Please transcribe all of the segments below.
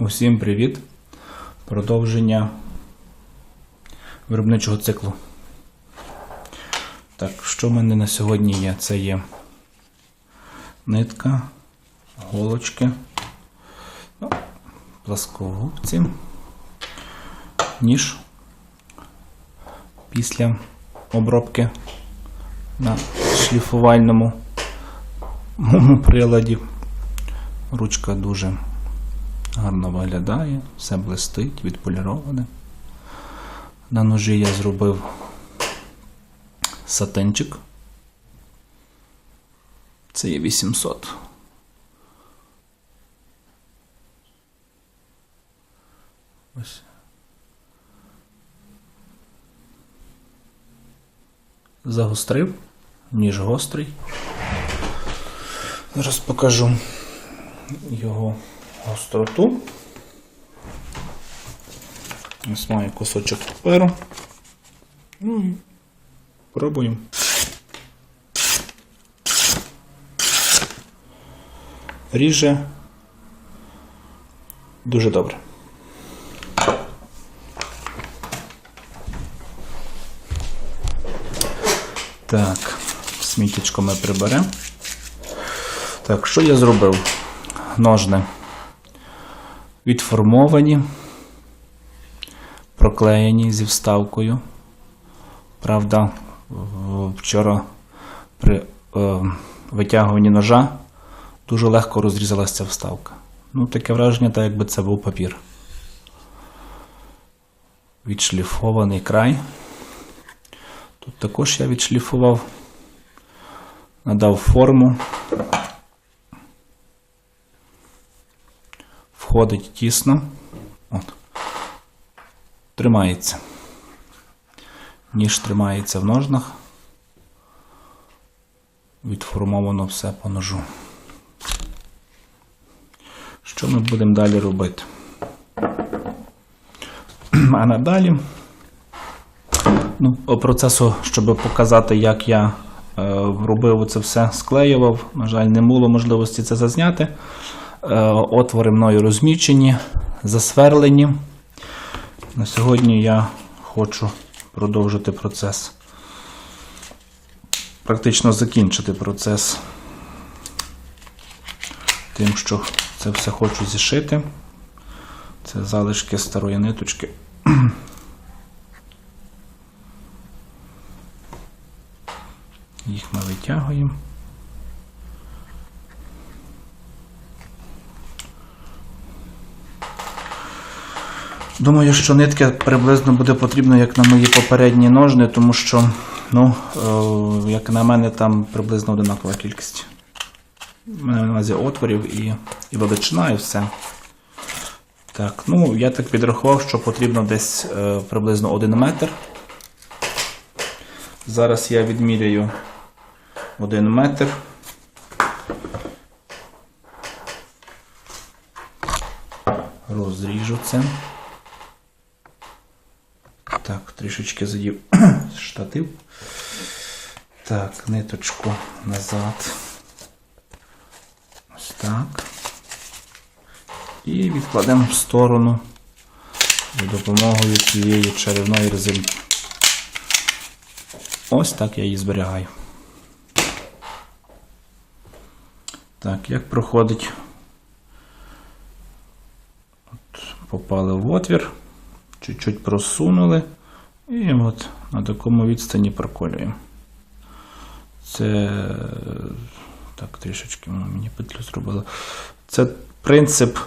Усім привіт! Продовження виробничого циклу. Так, що в мене на сьогодні є? Це є нитка, голочки, ну, пласкогубці, ніж після обробки на шліфувальному приладі. Ручка дуже гарно виглядає, все блистить, відполіроване. На ножі я зробив сатинчик. Це є 800. Ось. Загострив, ніж гострий. Зараз покажу його гостроту. Ось маю кусочок паперу. Ну і пробуємо. Ріже дуже добре. Так, сміттячко ми приберемо. Так, що я зробив? Ножни відформовані, проклеєні зі вставкою. Правда, вчора при е, витягуванні ножа дуже легко розрізалася ця вставка. Ну, таке враження, так якби це був папір. Відшліфований край. Тут також я відшліфував, надав форму. Входить тісно. От. Тримається. Ніж тримається в ножнах. Відформовано все по ножу. Що ми будемо далі робити? А надалі ну, по процесу, щоб показати, як я е, робив це все, склеював. На жаль, не було можливості це зазняти. Е, отвори мною розмічені, засверлені. На сьогодні я хочу продовжити процес. Практично закінчити процес тим, що це все хочу зішити. Це залишки старої ниточки. Їх ми витягуємо. Думаю, що нитки приблизно буде потрібно, як на мої попередні ножни, тому що, ну, е, як на мене, там приблизно одинакова кількість. У мене на увазі отворів і, і величина, і все. Так, ну, я так підрахував, що потрібно десь е, приблизно 1 метр. Зараз я відміряю 1 метр. Розріжу це. Так, трішечки задів штатив. Так, ниточку назад. Ось так. І відкладемо в сторону за допомогою цієї чарівної резинки. Ось так я її зберігаю. Так, як проходить? От, попали в отвір, чуть-чуть просунули, і от на такому відстані проколюємо. Це так, трішечки мені петлю зробило. Це принцип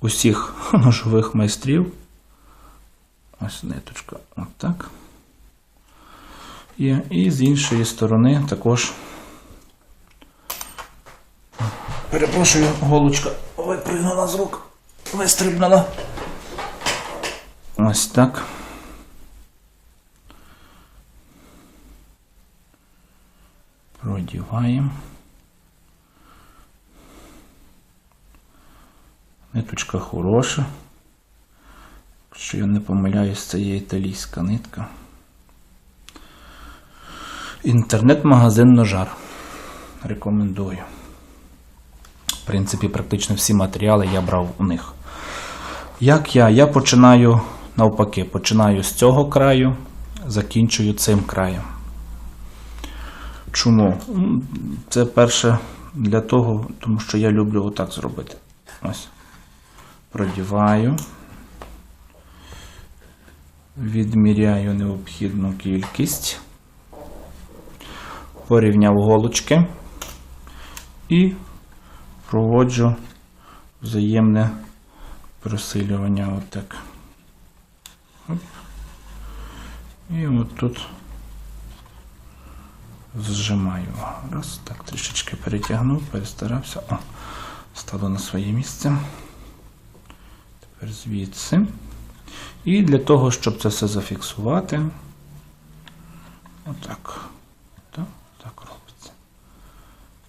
усіх ножових майстрів. Ось ниточка. Отак. Є. І з іншої сторони також. Перепрошую, голочка випригнула з рук, вистрибнула. Ось так. Продіваємо. Ниточка хороша. Якщо я не помиляюсь, це є італійська нитка. Інтернет-магазин Ножар. Рекомендую. В принципі, практично всі матеріали я брав у них. Як я? Я починаю навпаки, починаю з цього краю, закінчую цим краєм. Чому? Це перше для того, тому що я люблю отак зробити. Ось. Продіваю. Відміряю необхідну кількість. Порівняв голочки і проводжу взаємне просилювання отак. І от тут зжимаю. Раз, так, трішечки перетягнув, перестарався. О, стало на своє місце. Тепер звідси. І для того, щоб це все зафіксувати, отак. Так, так робиться.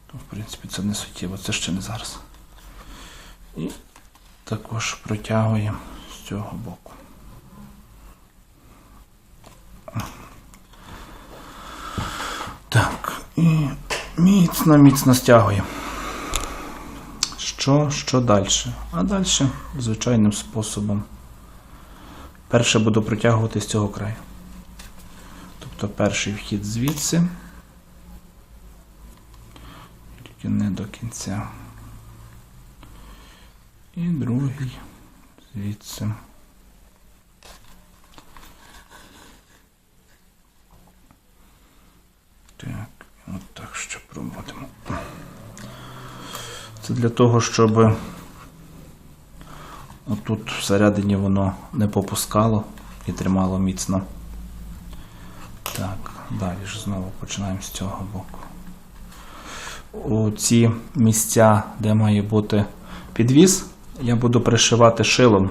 То, в принципі, це не суттєво, це ще не зараз. І також протягуємо з цього боку. Так, і міцно, міцно стягуємо. Що, що далі? А далі звичайним способом. Перше буду протягувати з цього краю. Тобто перший вхід звідси. Тільки не до кінця. І другий звідси. Так, от так ще проводимо. Це для того, щоб отут всередині воно не попускало і тримало міцно. Так, далі ж знову починаємо з цього боку. У ці місця, де має бути підвіз, я буду пришивати шилом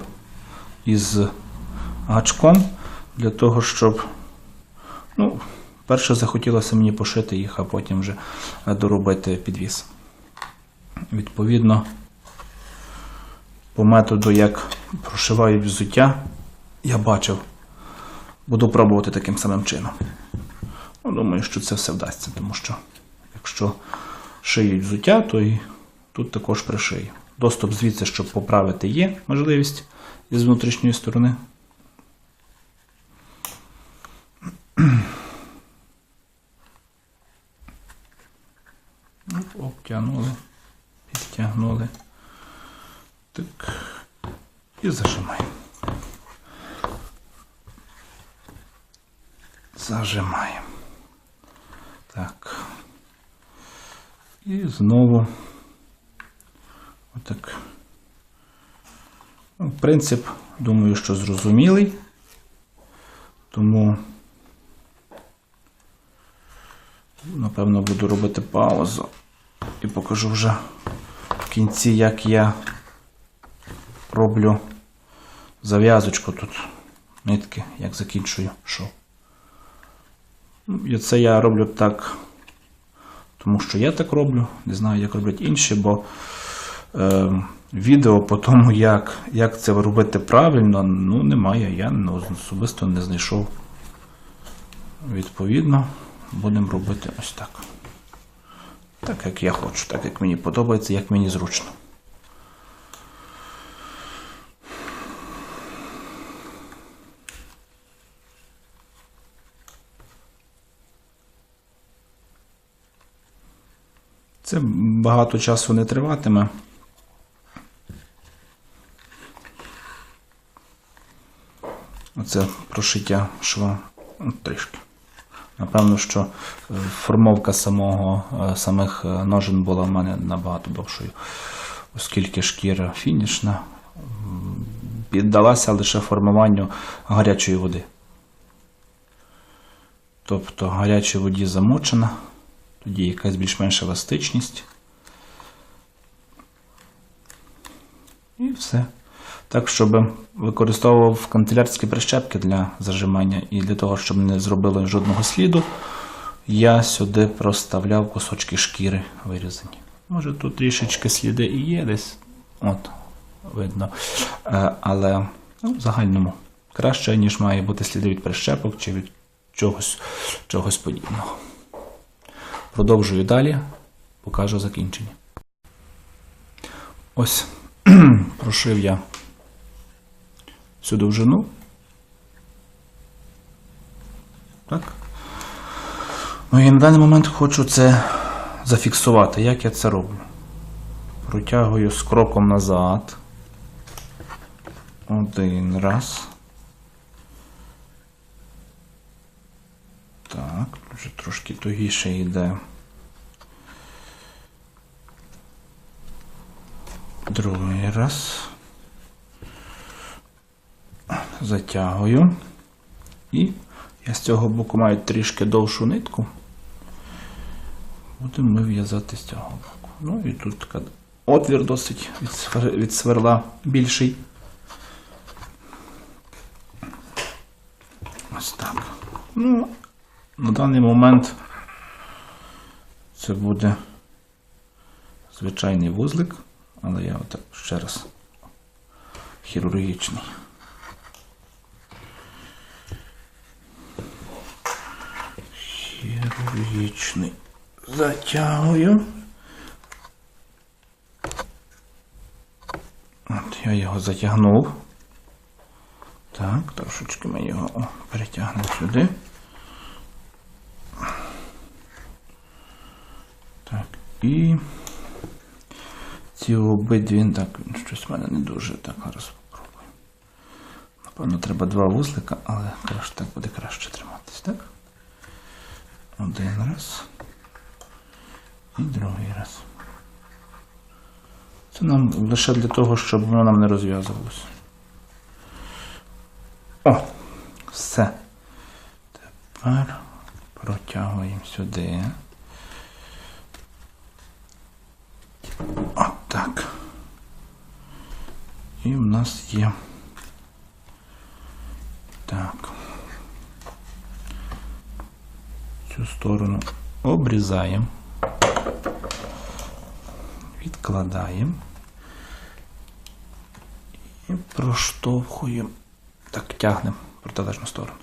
із гачком для того, щоб. Ну, перше захотілося мені пошити їх, а потім вже доробити підвіз. Відповідно, по методу, як прошивають взуття, я бачив. Буду пробувати таким самим чином. Ну, думаю, що це все вдасться, тому що якщо шиють взуття, то і тут також пришию. Доступ звідси, щоб поправити, є можливість із внутрішньої сторони. Оп, Обтягнули, підтягнули. Так. І зажимаємо. Зажимаємо. Так. І знову отак. Ну, принцип, думаю, що зрозумілий. Тому, напевно, буду робити паузу покажу вже в кінці, як я роблю зав'язочку тут нитки, як закінчую шов. Ну, це я роблю так, тому що я так роблю. Не знаю, як роблять інші, бо е, відео по тому, як, як це робити правильно, ну немає. Я ну, особисто не знайшов. Відповідно, будемо робити ось так. Так, як я хочу, так як мені подобається, як мені зручно. Це багато часу не триватиме. Оце прошиття шва трішки. Напевно, що е, формовка самого, е, самих е, ножен була в мене набагато довшою, оскільки шкіра фінішна піддалася лише формуванню гарячої води. Тобто гарячій воді замочена, тоді якась більш-менш еластичність. І все. Так, щоб використовував канцелярські прищепки для зажимання, і для того, щоб не зробило жодного сліду, я сюди проставляв кусочки шкіри вирізані. Може тут трішечки сліди і є десь, от, видно. Е, Але ну, в загальному краще, ніж має бути сліди від прищепок чи від чогось, чогось подібного. Продовжую далі, покажу закінчення. Ось прошив я всю довжину. Так. Ну і на даний момент хочу це зафіксувати. Як я це роблю? Протягую з кроком назад. Один раз. Так, вже трошки тугіше йде. Другий раз. Затягую. І я з цього боку маю трішки довшу нитку. Будемо ми в'язати з цього боку. Ну і тут така отвір досить від, свер- від сверла більший. Ось так. Ну, на даний момент це буде звичайний вузлик, але я отак ще раз хірургічний. Хірургічний. Затягую. От я його затягнув. Так, трошечки ми його перетягнемо сюди. Так, і ці обидві, так, щось в мене не дуже так зараз спробую. Напевно, треба два вузлика, але краще так буде краще триматись, так? Один раз. І другий раз. Це нам лише для того, щоб воно нам не розв'язувалося. О! Все. Тепер протягуємо сюди. От так. І в нас є. Так. Цю сторону обрізаємо. Відкладаємо. І проштовхуємо. Так, тягнемо протилежну сторону.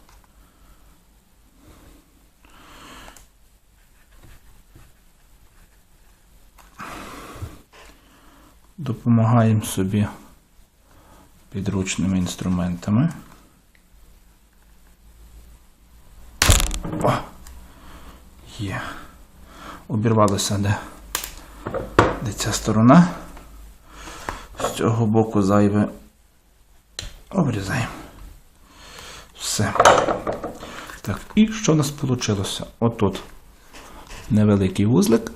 Допомагаємо собі підручними інструментами. О! Є. Обірвалося де, де ця сторона. З цього боку зайве обрізаємо. Все. Так, і що в нас вийшло? Отут невеликий вузлик,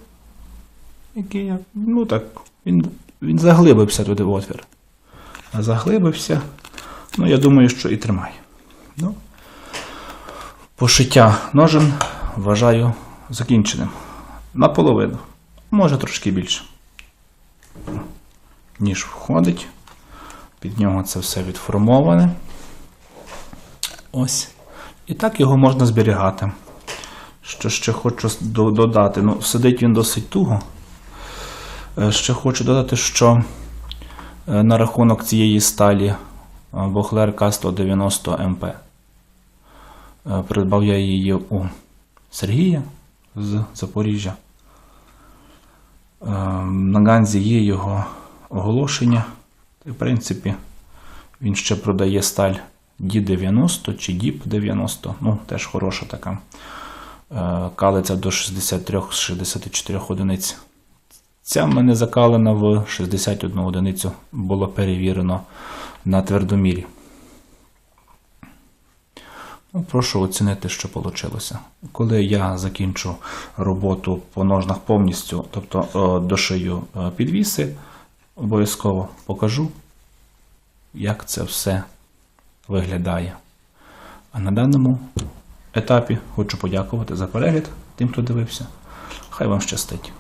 який я, ну так, він, він заглибився туди в отвір. А заглибився, ну я думаю, що і тримає. Ну, пошиття ножен вважаю закінченим. Наполовину, може трошки більше. Ніж входить. Під нього це все відформоване. Ось. І так його можна зберігати. Що ще хочу додати? Ну, сидить він досить туго. Е, Ще хочу додати, що е, на рахунок цієї сталі е, Бохлер К190 МП. Придбав я її у Сергія з Запоріжжя. Е, На Ганзі є його оголошення. І, в принципі, він ще продає сталь D90 чи DIP90. Ну, теж хороша така. Е, Калиться до 63-64 одиниць. Ця в мене закалена в 61 одиницю. Було перевірено на твердомірі. Ну, прошу оцінити, що вийшло. Коли я закінчу роботу по ножнах повністю, тобто е, дошию е, підвіси, обов'язково покажу, як це все виглядає. А на даному етапі хочу подякувати за перегляд тим, хто дивився. Хай вам щастить!